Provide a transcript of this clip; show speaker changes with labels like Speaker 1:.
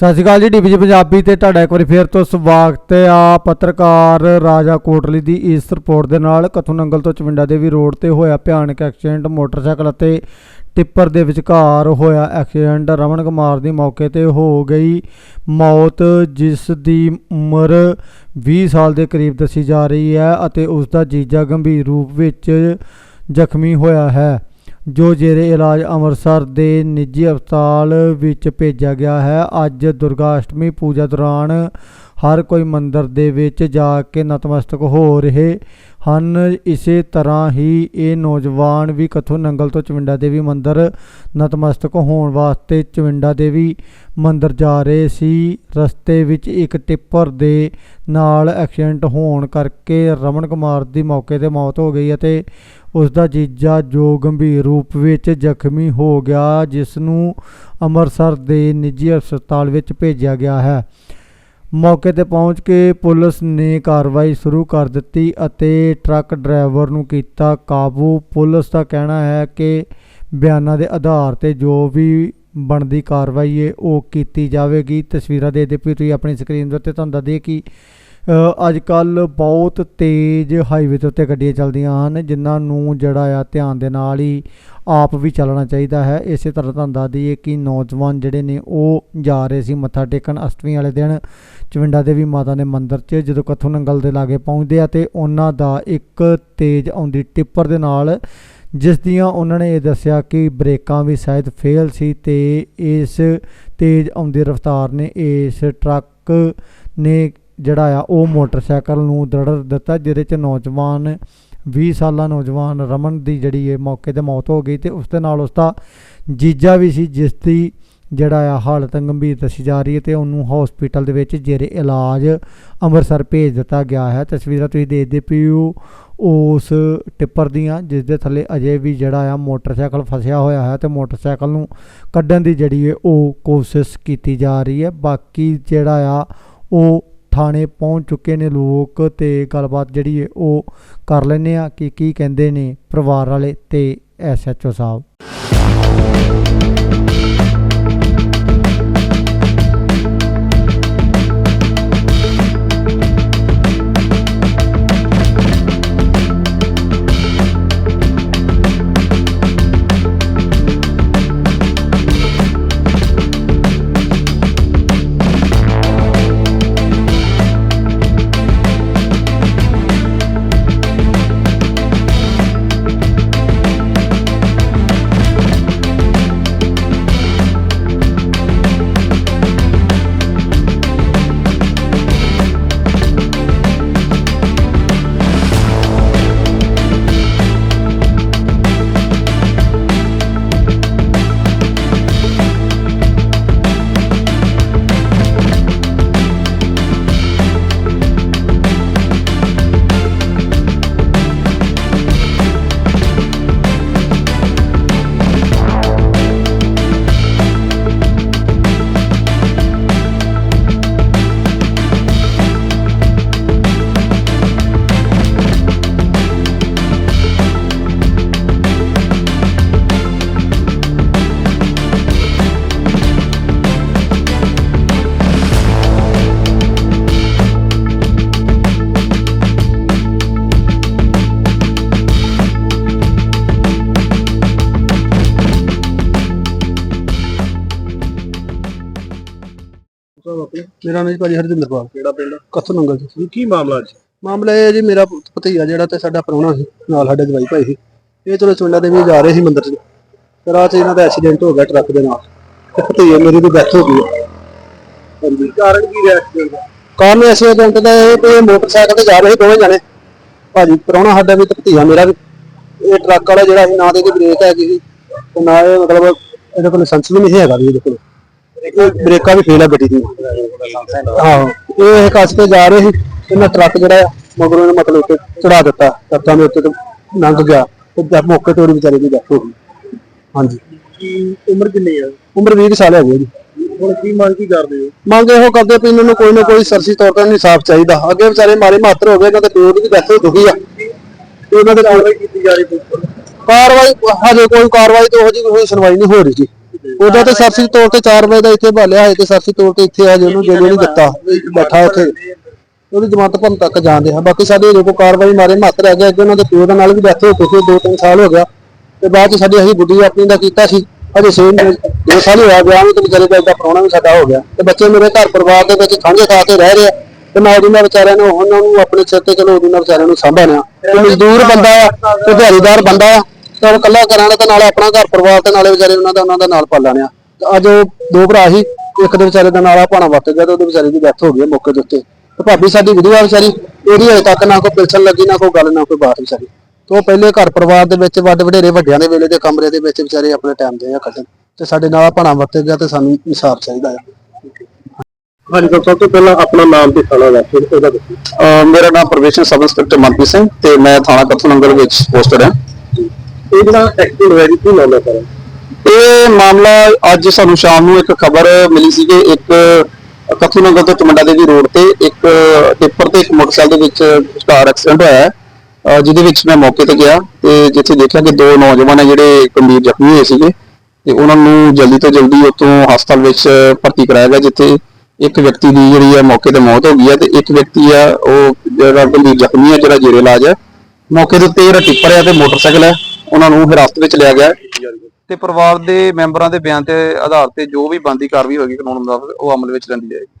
Speaker 1: ਸਤਿ ਸ਼੍ਰੀ ਅਕਾਲ ਜੀ ਡੀਪੀਜੀ ਪੰਜਾਬੀ ਤੇ ਤੁਹਾਡਾ ਇੱਕ ਵਾਰੀ ਫੇਰ ਤੋਂ ਸਵਾਗਤ ਹੈ। ਆ ਪੱਤਰਕਾਰ ਰਾਜਾ ਕੋਟਲੀ ਦੀ ਇਸ ਰਿਪੋਰਟ ਦੇ ਨਾਲ ਕਥੂ ਨੰਗਲ ਤੋਂ ਚਵਿੰਡਾ ਦੇਵੀ ਰੋਡ ਤੇ ਹੋਇਆ ਭਿਆਨਕ ਐਕਸੀਡੈਂਟ, ਮੋਟਰਸਾਈਕਲ ਅਤੇ ਟਿੱਪਰ ਦੇ ਵਿਚਕਾਰ ਹੋਇਆ ਐਕਸੀਡੈਂਟ। ਰਮਨ ਕੁਮਾਰ ਦੀ ਮੌਕੇ ਤੇ ਹੋ ਗਈ ਮੌਤ, ਜਿਸ ਦੀ ਉਮਰ 20 ਸਾਲ ਦੇ ਕਰੀਬ ਦੱਸੀ ਜਾ ਰਹੀ ਹੈ ਅਤੇ ਉਸ ਦਾ ਜੀਜਾ ਗੰਭੀਰ ਰੂਪ ਵਿੱਚ ਜ਼ਖਮੀ ਹੋਇਆ ਹੈ। ਜੋ ਜੇਰੇ ਇਲਾਜ ਅੰਮ੍ਰਿਤਸਰ ਦੇ ਨਿੱਜੀ ਹਸਪਤਾਲ ਵਿੱਚ ਭੇਜਿਆ ਗਿਆ ਹੈ, ਅੱਜ ਦੁਰਗਾ ਅਸ਼ਟਮੀ ਪੂਜਾ ਦੌਰਾਨ ਹਰ ਕੋਈ ਮੰਦਰ ਦੇ ਵਿੱਚ ਜਾ ਕੇ ਨਤਮਸਤਕ ਹੋ ਰਹੇ ਹਨ। ਇਸੇ ਤਰ੍ਹਾਂ ਹੀ ਇਹ ਨੌਜਵਾਨ ਵੀ ਕਥੋਂ ਨੰਗਲ ਤੋਂ ਚਵਿੰਡਾ ਦੇਵੀ ਮੰਦਰ ਨਤਮਸਤਕ ਹੋਣ ਵਾਸਤੇ ਚਵਿੰਡਾ ਦੇਵੀ ਮੰਦਰ ਜਾ ਰਹੇ ਸੀ। ਰਸਤੇ ਵਿੱਚ ਇੱਕ ਟਿੱਪਰ ਦੇ ਨਾਲ ਐਕਸੀਡੈਂਟ ਹੋਣ ਕਰਕੇ ਰਮਨ ਕੁਮਾਰ ਦੀ ਮੌਕੇ ਤੇ ਮੌਤ ਹੋ ਗਈ ਅਤੇ ਉਸ ਦਾ ਜੀਜਾ ਜੋ ਗੰਭੀਰ ਰੂਪ ਵਿੱਚ ਜ਼ਖਮੀ ਹੋ ਗਿਆ ਜਿਸ ਨੂੰ ਅੰਮ੍ਰਿਤਸਰ ਦੇ ਨਿੱਜੀ ਹਸਪਤਾਲ ਵਿੱਚ ਭੇਜਿਆ ਗਿਆ ਹੈ। ਮੌਕੇ ਤੇ ਪਹੁੰਚ ਕੇ ਪੁਲਿਸ ਨੇ ਕਾਰਵਾਈ ਸ਼ੁਰੂ ਕਰ ਦਿੱਤੀ ਅਤੇ ਟਰੱਕ ਡਰਾਈਵਰ ਨੂੰ ਕੀਤਾ ਕਾਬੂ। ਪੁਲਿਸ ਦਾ ਕਹਿਣਾ ਹੈ ਕਿ ਬਿਆਨਾਂ ਦੇ ਆਧਾਰ ਤੇ ਜੋ ਵੀ ਬਣਦੀ ਕਾਰਵਾਈ ਹੈ, ਉਹ ਕੀਤੀ ਜਾਵੇਗੀ। ਤਸਵੀਰਾਂ ਦੇ ਦੇ ਵੀ ਤੁਸੀਂ ਆਪਣੀ ਸਕਰੀਨ ਦੇ ਉੱਤੇ ਤੁਹਾਨੂੰ ਦੱਸਦੇ ਕਿ ਅੱਜ ਕੱਲ ਬਹੁਤ ਤੇਜ਼ ਹਾਈਵੇ ਦੇ ਉੱਤੇ ਗੱਡੀਆਂ ਚੱਲਦੀਆਂ ਹਨ, ਜਿਨ੍ਹਾਂ ਨੂੰ ਜਿਹੜਾ ਆ ਧਿਆਨ ਦੇ ਨਾਲ ਹੀ ਆਪ ਵੀ ਚੱਲਣਾ ਚਾਹੀਦਾ ਹੈ। ਇਸੇ ਤਰ੍ਹਾਂ ਤੁਹਾਨੂੰ ਦੱਸ ਦਈਏ ਕਿ ਨੌਜਵਾਨ ਜਿਹੜੇ ਨੇ, ਉਹ ਜਾ ਰਹੇ ਸੀ ਮੱਥਾ ਟੇਕਣ ਅਸ਼ਟਮੀ ਵਾਲੇ ਦਿਨ। ਚਵਿੰਡਾ ਦੇਵੀ ਮਾਤਾ ਦੇ ਮੰਦਿਰ 'ਚ ਜਦੋਂ ਕਥੂ ਨੰਗਲ ਦੇ ਲਾਗੇ ਪਹੁੰਚਦੇ ਆ ਤੇ ਉਹਨਾਂ ਦਾ ਇੱਕ ਤੇਜ਼ ਆਉਂਦੀ ਟਿੱਪਰ ਦੇ ਨਾਲ, ਜਿਸ ਦੀਆਂ ਉਹਨਾਂ ਨੇ ਇਹ ਦੱਸਿਆ ਕਿ ਬ੍ਰੇਕਾਂ ਵੀ ਸ਼ਾਇਦ ਫੇਲ ਸੀ ਤੇ ਇਸ ਤੇਜ਼ ਆਉਂਦੀ ਰਫ਼ਤਾਰ ਨੇ ਇਸ ਟਰੱਕ ਨੇ ਜਿਹੜਾ ਆ, ਉਹ ਮੋਟਰਸਾਈਕਲ ਨੂੰ ਦੜੜ ਦਿੱਤਾ, ਜਿਹਦੇ 'ਚ ਨੌਜਵਾਨ 20 ਸਾਲਾ ਨੌਜਵਾਨ ਰਮਨ ਦੀ ਜਿਹੜੀ ਇਹ ਮੌਕੇ ਤੇ ਮੌਤ ਹੋ ਗਈ ਤੇ ਉਸ ਦੇ ਨਾਲ ਉਸ ਦਾ ਜੀਜਾ ਵੀ ਸੀ, ਜਿਸ ਦੀ ਜਿਹੜਾ ਆ ਹਾਲਤ ਗੰਭੀਰ ਦੱਸੀ ਜਾ ਰਹੀ ਹੈ ਤੇ ਉਹਨੂੰ ਹਸਪੀਟਲ ਦੇ ਵਿੱਚ ਜੇਰੇ ਇਲਾਜ ਅੰਮ੍ਰਿਤਸਰ ਭੇਜ ਦਿੱਤਾ ਗਿਆ ਹੈ। ਤਸਵੀਰਾਂ ਤੁਸੀਂ ਦੇਖਦੇ ਪਏ ਉਸ ਟਿੱਪਰ ਦੀਆਂ, ਜਿਸ ਦੇ ਥੱਲੇ ਅਜੇ ਵੀ ਜਿਹੜਾ ਆ ਮੋਟਰਸਾਈਕਲ ਫਸਿਆ ਹੋਇਆ ਹੈ ਤੇ ਮੋਟਰਸਾਈਕਲ ਨੂੰ ਕੱਢਣ ਦੀ ਜਿਹੜੀ ਹੈ ਉਹ ਕੋਸ਼ਿਸ਼ ਕੀਤੀ ਜਾ ਰਹੀ ਹੈ। ਬਾਕੀ ਜਿਹੜਾ ਆ, ਉਹ ਥਾਣੇ ਪਹੁੰਚ ਚੁੱਕੇ ਨੇ ਲੋਕ ਤੇ ਗੱਲਬਾਤ ਜਿਹੜੀ ਹੈ ਉਹ ਕਰ ਲੈਨੇ ਆ ਕਿ ਕੀ ਕਹਿੰਦੇ ਨੇ ਪਰਿਵਾਰ ਵਾਲੇ ਤੇ ਐਸਐਚਓ ਸਾਹਿਬ।
Speaker 2: ਮੇਰਾ ਨਾਮ ਜੀ ਭਾਜੀ ਹਰਜਿੰਦਰ ਪਾਲ
Speaker 3: ਕਿਹੜਾ ਪਿੰਡ?
Speaker 2: ਕੱਥੋਂ ਨੰਗਲ ਜੀ।
Speaker 3: ਕੀ ਮਾਮਲਾ ਅੱਜ?
Speaker 2: ਮਾਮਲਾ ਇਹ ਜੀ ਮੇਰਾ ਭਤੀਜਾ ਜਿਹੜਾ ਤੇ ਸਾਡਾ ਪ੍ਰਾਹੁਣਾ ਸੀ ਨਾਲ ਸਾਡੇ ਜਵਾਈ ਭਾਈ ਸੀ। ਇਹ ਚਲੋ ਚੁੰਡਾ ਦੇ ਵੀ ਜਾ ਰਹੇ ਸੀ ਮੰਦਿਰ 'ਚ। ਤੇ 'ਚ ਇਹਨਾਂ ਦਾ ਐਕਸੀਡੈਂਟ ਹੋ ਗਿਆ ਟਰੱਕ ਦੇ ਨਾਲ। ਤੇ ਭਤੀਜੇ ਮੇਰੀ ਦੀ ਡੈਥ ਹੋ ਗਈ। ਹਾਂਜੀ।
Speaker 3: ਕਾਰਨ ਕੀ ਰਿਹਾ ਐਕਸੀਡੈਂਟ ਦਾ?
Speaker 2: ਕਾਰਨ ਐਕਸੀਡੈਂਟ ਦਾ ਇਹ ਕਿ ਇਹ ਮੋਟਰਸਾਈਕਲ ਤੇ ਜਾ ਰਹੇ ਦੋਵੇਂ ਜਣੇ। ਭਾਜੀ ਪ੍ਰਾਹੁਣਾ ਸਾਡਾ ਵੀ ਤੇ ਭਤੀਜਾ ਮੇਰਾ ਵੀ। ਇਹ ਟਰੱਕ ਵਾਲਾ ਜਿਹੜਾ ਸੀ ਨਾ ਤੇ ਇਹਦੀ ਬ੍ਰੇਕ ਹੈਗੀ ਸੀ। ਤੇ ਨਾ ਇਹ ਮਤਲਬ ਇਹਦੇ ਕੋਲ ਲਾਇਸੈਂਸ ਵੀ ਨਹੀਂ ਹੈਗਾ ਵੀ ਇਹਦੇ ਕੋਲ। ਬ੍ਰੇਕਾਂ ਵੀ ਫੇਲ ਆ ਗੱਡੀ ਦੀ। ਆਹੋ ਇਹ ਕੱਸ ਤੇ ਜਾ ਰਹੇ ਸੀ ਇਹਨਾਂ ਟਰੱਕ ਜਿਹੜਾ ਮਗਰੋਂ ਇਹਨੇ ਮਤਲਬ ਕਿ ਚੜਾ ਦਿੱਤਾ ਟਰੱਕਾਂ ਦੇ ਉੱਤੇ ਤੇ ਲੰਘ ਗਿਆ। ਤੇ ਜਦ ਮੌਕੇ ਤੇ ਉਹਦੀ ਵਿਚਾਰੀ ਦੀ ਡੈਥ ਹੋ ਗਈ। ਹਾਂਜੀ।
Speaker 3: ਕੀ ਉਮਰ ਕਿੰਨੀ ਹੈ
Speaker 2: ਉਮਰ 20 ਕੁ ਸਾਲ ਹੈਗੀ ਜੀ।
Speaker 3: ਹੁਣ ਕੀ ਮੰਗ ਕੀ ਕਰਦੇ ਹੋ?
Speaker 2: ਮੰਗ ਇਹੋ ਕਰਦੇ ਵੀ ਇਹਨਾਂ ਨੂੰ ਕੋਈ ਨਾ ਕੋਈ ਸਰਸੀ ਤੌਰ ਤੇ ਇਨਸਾਫ ਚਾਹੀਦਾ। ਅੱਗੇ ਵਿਚਾਰੇ ਮਾਰੇ ਮਾਤਰ ਹੋ ਗਏ ਇਹਨਾਂ ਦੇ ਪਿਓ ਦੀ ਡੈਥ ਹੋ ਚੁੱਕੀ ਆ। ਤੇ ਉਹਨਾਂ ਦੇ
Speaker 3: ਕਾਰਵਾਈ ਕੀਤੀ ਜਾ ਰਹੀ ਵੱਲੋਂ।
Speaker 2: ਕਾਰਵਾਈ ਹਜੇ ਕੋਈ ਕਾਰਵਾਈ ਤੇ ਉਹ ਜੀ ਕੋਈ ਸੁਣਵਾਈ ਨਹੀਂ ਹੋ ਰਹੀ ਜੀ। ਉਹਦਾ ਤੇ ਸਰਸੀ ਤੌਰ ਤੇ 4 ਵਜੇ ਦਾ ਇੱਥੇ ਭਾਲਿਆ ਹੈ ਤੇ ਸਰਸੀ ਤੌਰ ਤੇ ਇੱਥੇ ਹਜੇ ਉਹਨੂੰ ਜੇਲ੍ਹ ਨਹੀਂ ਦਿੱਤਾ। ਬੈਠਾ ਉੱਥੇ। ਉਹਦੀ ਜਮਾਨਤ ਭੰਨ ਤੱਕ ਜਾਂਦੇ ਹਾਂ। ਬਾਕੀ ਸਾਡੇ ਜੋ ਕਾਰਵਾਈ ਮਾਰੇ ਮਹੱਤ ਰਹਿ ਗਿਆ ਅੱਗੇ ਉਹਨਾਂ ਦੇ ਪਿਓ ਦਾ ਨਾਲ ਵੀ ਡੈਥ ਹੋ ਚੁੱਕੀ ਦੋ ਤਿੰਨ ਸਾਲ ਹੋ ਗਿਆ। ਤੇ ਬਾਅਦ ਚ ਸਾਡੀ ਅਸੀਂ ਗੁੱਡੀ ਆਪਣੀ ਦਾ ਕੀਤਾ ਸੀ। ਅਜੇ ਸੇਮ ਦੋ ਸਾਲ ਹੀ ਹੋਇਆ ਵਿਆਹ ਨੂੰ ਤੇ ਵਿਚਾਰੇ ਦਾ ਪ੍ਰਾਹੁਣਾ ਵੀ ਸਾਡਾ ਹੋ ਗਿਆ। ਤੇ ਬੱਚੇ ਮੇਰੇ ਘਰ ਪਰਿਵਾਰ ਦੇ ਵਿੱਚ ਸਾਂਝੇ ਖਾ ਕੇ ਰਹਿ ਰਹੇ ਆ। ਤੇ ਮੈਂ ਉਹਦੀ ਨਾਲ ਵਿਚਾਰਿਆਂ ਨੂੰ ਉਹਨਾਂ ਨੂੰ ਆਪਣੇ ਸਿਰ ਤੇ ਚਲੋ ਉਹਦੀ ਨਾਲ ਵਿਚਾਰਿਆਂ ਨੂੰ ਸਾਂਭਿਆ ਤੇ ਮਜ਼ਦੂਰ ਬੰਦਾ ਆ ਤੇ ਦਿਹਾੜੀਦਾਰ ਬੰਦਾ ਆ। ਤੇ ਉਹ ਇਕੱਲਾ ਕਰਾਂਗਾ ਤੇ ਨਾਲੇ ਆਪਣਾ ਘਰ ਪਰਿਵਾਰ ਤੇ ਨਾਲੇ ਵਿਚਾਰੇ ਉਹਨਾਂ ਦਾ ਉਹਨਾਂ ਦਾ ਨਾਲ ਪਾਲਣਿਆ ਤੇ ਅੱਜ ਉਹ ਦੋ ਭਰਾ ਸੀ ਇੱਕ ਦੇ ਵਿਚਾਰੇ ਦਾ ਨਾਲਾ ਭਾਣਾ ਵੱਟ ਗਿਆ ਤੇ ਉਹਦੇ ਵਿਚਾਰੇ ਦੀ ਡੈਥ ਹੋ ਗਈ ਮੌਕੇ ਦੇ ਉੱਤੇ। ਤੇ ਭਾਬੀ ਸਾਡੀ ਵਿਧਵਾ ਵਿਚਾਰੀ ਉਹਦੀ ਹਜੇ ਤੱਕ ਨਾ ਕੋਈ ਪਿਲਸਣ ਲੱਗੀ ਨਾ ਕੋਈ ਗੱਲ ਨਾ ਕੋਈ ਬਾਤ ਵਿਚਾਰੀ। ਤੇ ਉਹ ਪਹਿਲੇ ਘਰ ਪਰਿਵਾਰ ਦੇ ਵਿੱਚ ਵੱਡ ਵਡੇਰੇ ਵੱਡਿਆਂ ਦੇ ਵੇਲੇ ਦੇ ਕਮਰੇ ਦੇ ਵਿੱਚ ਵਿਚਾਰੇ ਆਪਣੇ ਟਾਈਮ ਦੇ ਆ ਕੱਢਣ। ਤੇ ਸਾਡੇ ਨਾਲ ਭਾਣਾ ਵਰਤ ਗਿਆ ਤੇ ਸਾਨੂੰ ਇਨਸਾਫ ਚਾਹੀਦਾ ਆ।
Speaker 3: ਹਾਂਜੀ ਸਭ ਤੋਂ ਪਹਿਲਾਂ ਆਪਣਾ ਨਾਮ ਤੇ ਥਾਣਾ ਦੱਸੋ ਉਹਦਾ ਦੱਸੋ।
Speaker 4: ਮੇਰਾ ਨਾਮ probation sub inspector Manpreet Singh ਤੇ ਮੈਂ ਥਾਣਾ ਕਥੂ ਨੰਗਲ ਵਿੱਚ ਪੋਸਟਡ ਹਾਂ
Speaker 3: ਇਹ ਜਿਹੜਾ ਐਕਸੀਡੈਂਟ ਹੋਇਆ ਜੀ, ਕੀ ਨਾਮ ਹੈ
Speaker 4: ਇਹ ਮਾਮਲਾ ਅੱਜ ਸਾਨੂੰ ਸ਼ਾਮ ਨੂੰ ਇੱਕ ਖਬਰ ਮਿਲੀ ਸੀ ਕਿ ਇੱਕ ਕਥੂ ਤੋਂ ਚਮੰਡਾ ਦੇਵੀ ਰੋਡ ਤੇ ਇੱਕ ਟਿੱਪਰ ਤੇ ਇੱਕ ਮੋਟਰਸਾਈਕਲ ਦੇ ਵਿੱਚ ਕਾਰ ਐਕਸੀਡੈਂਟ ਹੋਇਆ ਹੈ ਜਿਹਦੇ ਵਿੱਚ ਮੈਂ ਮੌਕੇ ਤੇ ਗਿਆ ਤੇ ਜਿੱਥੇ ਦੇਖਿਆ ਕਿ ਦੋ ਨੌਜਵਾਨ ਜਿਹੜੇ ਗੰਭੀਰ ਜ਼ਖਮੀ ਹੋਏ ਸੀਗੇ ਤੇ ਉਹਨਾਂ ਨੂੰ ਜਲਦੀ ਤੋਂ ਜਲਦੀ ਉੱਥੋਂ ਹਸਪਤਾਲ ਵਿੱਚ ਭਰਤੀ ਕਰਾਇਆ ਗਿਆ, ਜਿੱਥੇ ਇੱਕ ਵਿਅਕਤੀ ਦੀ ਜਿਹੜੀ ਹੈ ਮੌਕੇ ਤੇ ਮੌਤ ਹੋ ਗਈ ਹੈ ਤੇ ਇੱਕ ਵਿਅਕਤੀ ਆ, ਉਹ ਜਿਹੜਾ ਗੰਭੀਰ ਜ਼ਖਮੀ ਹੈ, ਜਿਹੜਾ ਜੇਰੇ ਇਲਾਜ ਹੈ। ਮੌਕੇ ਦੇ ਉੱਤੇ ਜਿਹੜਾ ਟਿੱਪਰ ਹੈ ਤੇ ਮੋਟਰਸਾਈਕਲ ਹੈ ਉਹਨਾਂ ਨੂੰ ਹਿਰਾਸਤ ਵਿੱਚ ਲਿਆ ਗਿਆ ਹੈ। ਤੇ ਪਰਿਵਾਰ ਦੇ ਮੈਂਬਰਾਂ ਦੇ ਬਿਆਨ ਤੇ ਆਧਾਰ ਤੇ ਜੋ ਵੀ ਬੰਦੀ ਕਾਰਵਾਈ ਹੋਏਗੀ ਕਾਨੂੰਨ ਮੁਤਾਬਕ ਉਹ ਅਮਲ ਵਿੱਚ ਲੈਂਦੀ ਜਾਏਗੀ।